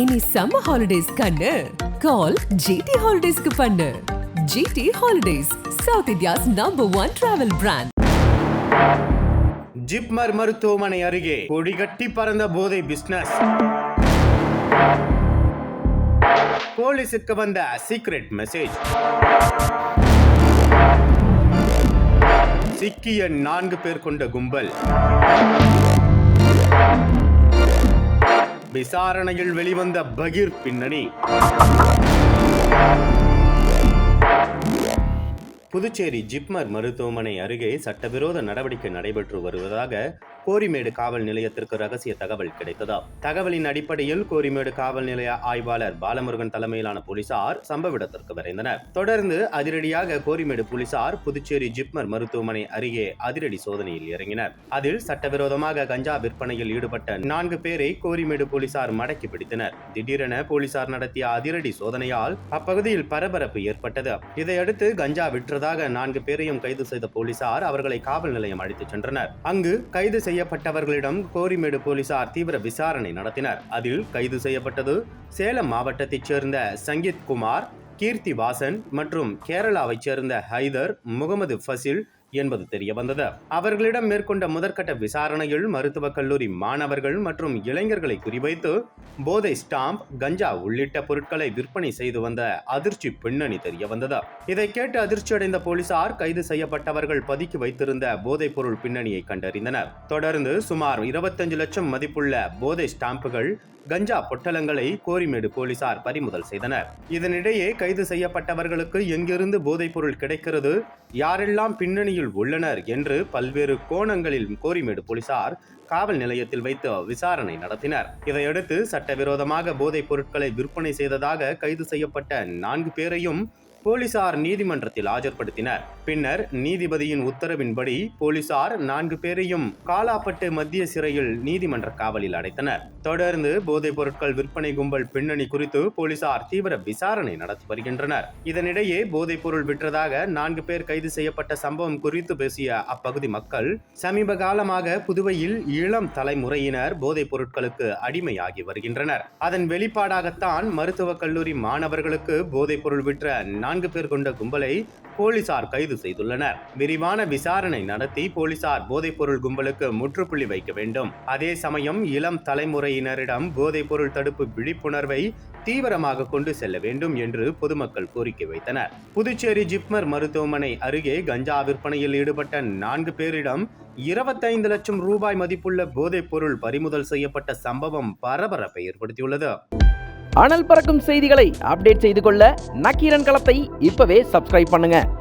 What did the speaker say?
இனி summer holidays கண்ணு. கால் GT ஹாலிடேஸ்க்கு பண்ணு. GT holidays South India's number one travel brand JIPMER மருத்துவமனை அருகே கொடிகட்டி பறந்த போதை பிசினஸ் போலீஸுக்கு வந்த சீக்ரெட் மெசேஜ் சிக்கிய நான்கு பேர் கொண்ட கும்பல். விசாரணையில் வெளிவந்த பகீர் பின்னணி. புதுச்சேரி ஜிப்மர் மருத்துவமனை அருகே சட்டவிரோத நடவடிக்கை நடைபெற்று வருவதாக கோரிமேடு காவல் நிலையத்திற்கு ரகசிய தகவல் கிடைத்ததா? தகவலின் அடிப்படையில் கோரிமேடு காவல் நிலைய ஆய்வாளர் பாலமுருகன் தலைமையிலான போலீசார் சம்பவ இடத்திற்கு விரைந்தனர். தொடர்ந்து அதிரடியாக கோரிமேடு போலீசார் புதுச்சேரி ஜிப்மர் மருத்துவமனை அருகே அதிரடி சோதனையில் இறங்கினர். அதில் சட்டவிரோதமாக கஞ்சா விற்பனையில் ஈடுபட்ட நான்கு பேரை கோரிமேடு போலீசார் மடக்கி பிடித்தனர். திடீரென போலீசார் நடத்திய அதிரடி சோதனையால் அப்பகுதியில் பரபரப்பு ஏற்பட்டது. இதையடுத்து கஞ்சா விற்றதாக நான்கு பேரையும் கைது செய்த போலீசார் அவர்களை காவல் நிலையம் அழைத்துச் சென்றனர். அங்கு கைது செய்யப்பட்டவர்களிடம் கோரிமேடு போலீசார் தீவிர விசாரணை நடத்தினர். அதில் கைது செய்யப்பட்டது சேலம் மாவட்டத்தைச் சேர்ந்த சங்கீத் குமார் கீர்த்தி வாசன் மற்றும் கேரளாவைச் சேர்ந்த ஹைதர் முகமது ஃபசில் என்பது தெரிய வந்தது அவர்களிடம் மேற்கொண்ட முதற்கட்ட விசாரணையில் மருத்துவக் கல்லூரி மாணவர்கள் மற்றும் இளைஞர்களை குறிவைத்து போதை ஸ்டாம்ப் கஞ்சா உள்ளிட்ட பொருட்களை விற்பனை செய்து வந்த அதிர்ச்சி பின்னணி தெரிய வந்தது இதை கேட்டு அதிர்ச்சியடைந்த போலீசார் கைது செய்யப்பட்டவர்கள் பதுக்கி வைத்திருந்த போதைப் பொருள் பின்னணியை கண்டறிந்தனர். தொடர்ந்து சுமார் இருபத்தஞ்சு லட்சம் மதிப்புள்ள போதை ஸ்டாம்புகள் கஞ்சா பொட்டலங்களை கோரிமேடு போலீசார் பறிமுதல் செய்தனர். இதனிடையே கைது செய்யப்பட்டவர்களுக்கு எங்கிருந்து போதைப் பொருள் கிடைக்கிறது யாரெல்லாம் பின்னணியில் உள்ளனர் என்று பல்வேறு கோணங்களில் கோரிமேடு போலீசார் காவல் நிலையத்தில் வைத்து விசாரணை நடத்தினர். இதையடுத்து சட்டவிரோதமாக போதைப் பொருட்களை விற்பனை செய்ததாக கைது செய்யப்பட்ட நான்கு பேரையும் போலீசார் நீதிமன்றத்தில் ஆஜர்படுத்தினர். பின்னர் நீதிபதியின் உத்தரவின்படி போலீசார் நான்கு பேரையும் காலாப்பட்டு மத்திய சிறையில் நீதிமன்ற காவலில் அடைத்தனர். தொடர்ந்து போதைப் பொருட்கள் விற்பனை கும்பல் பின்னணி குறித்து போலீசார் தீவிர விசாரணை நடத்தி வருகின்றனர். இதனிடையே போதைப் பொருள் விற்றதாக நான்கு பேர் கைது செய்யப்பட்ட சம்பவம் குறித்து பேசிய அப்பகுதி மக்கள் சமீப காலமாக புதுவையில் இளம் தலைமுறையினர் போதைப் பொருட்களுக்கு அடிமையாகி வருகின்றனர். அதன் வெளிப்பாடாகத்தான் மருத்துவக் கல்லூரி மாணவர்களுக்கு போதைப் பொருள் விற்ற நான்கு பேர் கொண்ட கும்பலை போலீசார் கைது செய்துள்ளனர். விரிவான விசாரணை நடத்தி போலீசார் போதைப்பொருள் கும்பலுக்கு முற்றுப்புள்ளி வைக்க வேண்டும். அதே சமயம் இளம் தலைமுறையினரிடம் போதைப்பொருள் தடுப்பு விழிப்புணர்வை தீவிரமாக கொண்டு செல்ல வேண்டும் என்று பொதுமக்கள் கோரிக்கை வைத்தனர். புதுச்சேரி ஜிப்மர் மருத்துவமனை அருகே கஞ்சா விற்பனையில் ஈடுபட்ட நான்கு பேரிடம் இருபத்தைந்து லட்சம் ரூபாய் மதிப்புள்ள போதைப் பொருள் பறிமுதல் செய்யப்பட்ட சம்பவம் பரபரப்பை ஏற்படுத்தியுள்ளது. அனல் பறக்கும் செய்திகளை அப்டேட் செய்து கொள்ள நக்கீரன் களத்தை இப்பவே சப்ஸ்கிரைப் பண்ணுங்க.